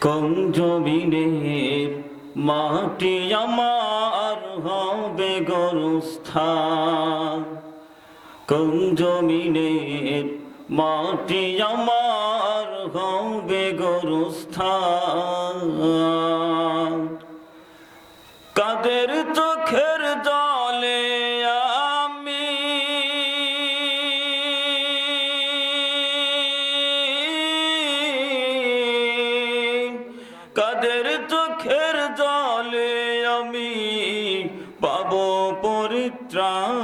কোন জমিনের মাটি আমার হবে গরুস্থান। কঞ্জবিনের মাটি আমার হবে গরুস্থান। কাদের চোখের জলে আমি পাব পরিত্রাণ।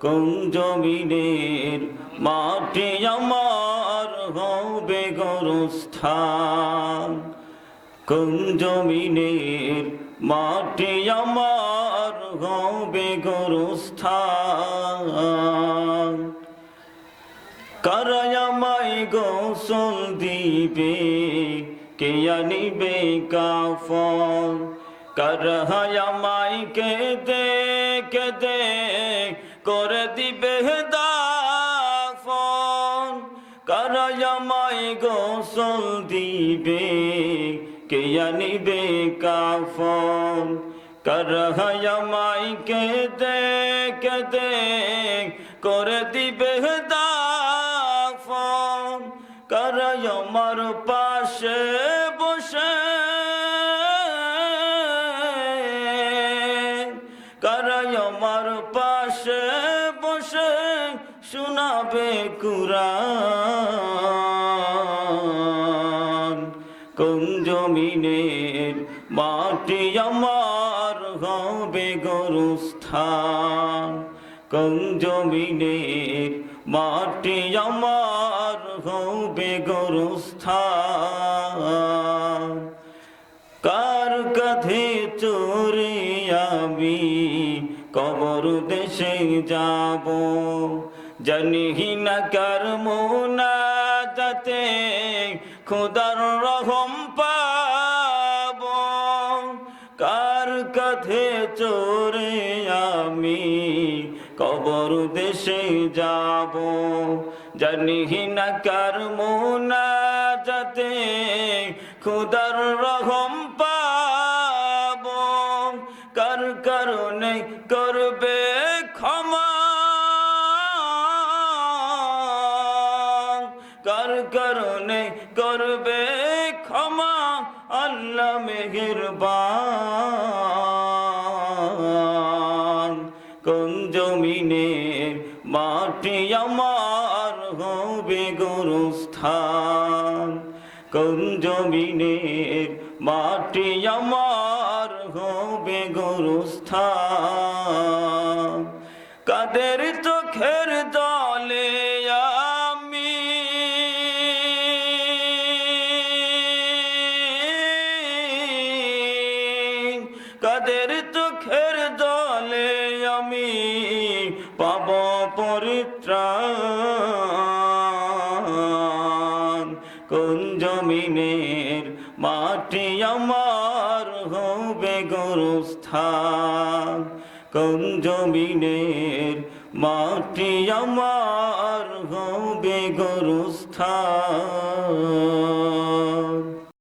কোন জমিনের মাটি আমার হবে গরুস্থান? কোন জমিনের মাটি আমার হবে গরস্থান? গরুস্থান কারায়ামাই গোসল দিবে, কে আনিবে কাফন? কারহায়ামাই কে দে কে দে করে দিবে দাফন। কারায়ামাই গোসল দিবে, কে আনিবে কাফন? করহায়ামাই কে দে কে দে করে দিবে দাফন। পাশে বসে করয়মার পাশে বসে শোনাবে কুরআন। কোন জমিনের মাটি আমার হবে গরুস্থান। জমিনের মাটি আমার হবে গরুস্থান। কার কাঁধে চোরে আমি কবর দেশে যাব? জানিহি না কার মোনা যাতে খোদার রহম পাব? কার কাঁধে চোরে আমি কবর দেশে যাব জানিহি না কার মোনা খুদার রহম পাব। কার কারণে করবে ক্ষমা? কার কারণে করবে ক্ষমা? আল্লাহ মেহেরবান। হবে গরুস্থান। কোন জমিনের মাটি আমার হবে গরুস্থান। কাদের চোখের দলে আমি? কাদের চোখের দলে আমি পাব পরিত্রাণ? আমার হবে গরস্থান কোন জমিনের মাটি আমার হবে গরুস্থান।